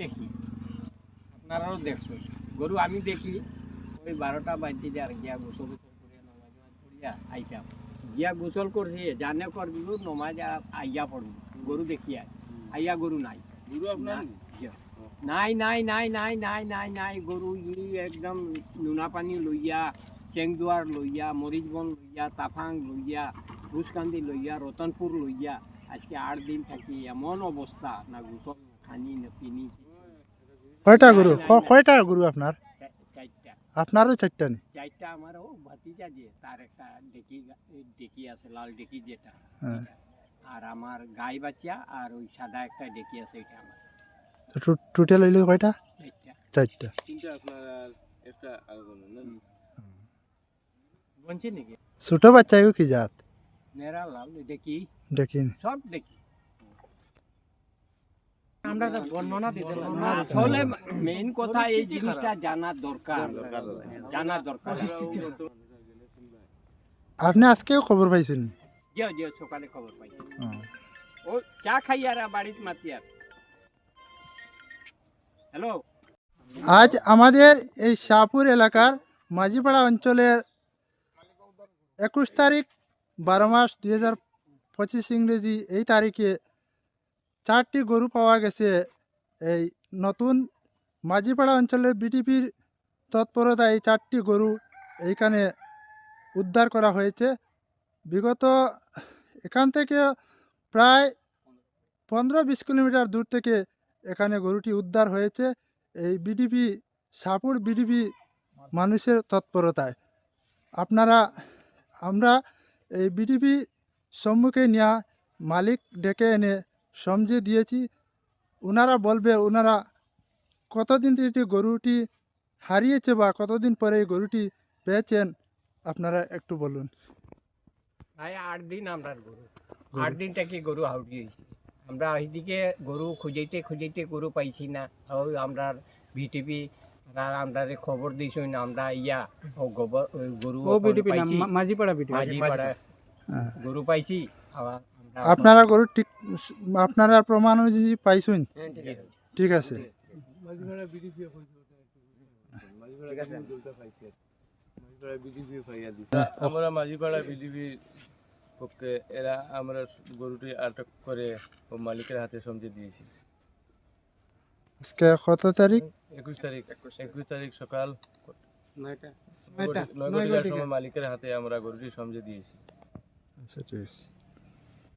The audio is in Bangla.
দেখি আপনারাও দেখছো গরু আমি দেখি ওই বারোটা বাজতে যার গিয়া গোসল গোসল করে নমাজ নমাজ পড়িয়া আইতাম গিয়া গোসল করছি জানে করবি নমাজ আ- আইয়া পড়বি গরু দেখি আয় আইয়া গরু নাই গুরু আপনার না, গিয়া। নাই নাই নাই নাই নাই নাই নাই গরু ই একদম নুনা পানী লইয়া চেংদুয়ার লইয়া মরিচবন লইয়া তাফাং লইয়া ঘুষকান্দি লইয়া রতনপুর লইয়া আজকে আট দিন থাকি এমন অবস্থা না গোসল না খানি না পিনি কয়টা গরু। কয়টা গরু আপনার? আপনারও চারটা নেই চারটা আমার ও ভাতিজা যে তার একটা ডেকি ডেকি আছে লাল ডেকি যেটা। হ্যাঁ। আর আমার গাই বাচ্চা আর ওই সাদা একটা ডেকি আছে এটা আমার। টোটাল হইলে কয়টা? চারটা। চারটা। তিনটা আপনার আর একটা বলছে নাকি? ছোট বাচ্চাও কি জাত? নেরা লাল ডেকি। দেখিনি সব দেখি আমরা তো বর্ণনা দিতে আসলে মেইন কথা এই জিনিসটা জানা দরকার। জানা দরকার। আপনি আজকেও খবর পাইছেন? সকালে খবর পাই। ও। চা খাই আর বাড়িতে মাতি আর। হ্যালো? আজ আমাদের এই শাহপুর এলাকার মাঝিপাড়া অঞ্চলের একুশ তারিখ বারো মাস দুই হাজার পঁচিশ ইংরেজি এই তারিখে চারটি গরু পাওয়া গেছে। এই নতুন মাঝিপাড়া অঞ্চলের বিটিপির তৎপরতায় চারটি গরু এইখানে উদ্ধার করা হয়েছে। বিগত এখান থেকে প্রায় পনেরো বিশ কিলোমিটার দূর থেকে এখানে গরুটি উদ্ধার হয়েছে। এই বিডিপি সাপুর বিডিপি মানুষের তৎপরতায়। আপনারা, আমরা এই বিডিপি সম্মুখে নেওয়া মালিক ডেকে এনে সমঝে দিয়েছি। ওনারা বলবে ওনারা কতদিন থেকে গরুটি হারিয়েছে বা কতদিন পরে এই গরুটি পেয়েছেন? আপনারা একটু বলুন। ভাই আট দিন আমরা গরু। আট দিন থেকে গরু হাউড়ি আমরা ওইদিকে গরু খুঁজাইতে খুঁজাইতে গরু পাইছি না। ওই আমরা ভিটিপি আমরা খবর দিয়েছি না। আমরা ইয়া ও গোবর গরু ও পাইছি। মাঝিপাড়া বিডিপি মাঝিপাড়া। হ্যাঁ। গরু পাইছি আবার আপনারা গরু ঠিক আপনারা প্রমাণ অনুযায়ী পাইছেন? ঠিক আছে। আমরা মাঝিপাড়া বিডিবির পক্ষে এরা আমরা গরুটি আটক করে ও মালিকের হাতে সমঝে দিয়েছি। আজকে কত তারিখ? একুশ তারিখ। একুশ তারিখ। সকাল। নয়টা। নয় নয় সময় মালিকের হাতে আমরা গরুটি সমঝে দিয়েছি। আচ্ছা ঠিক আছে।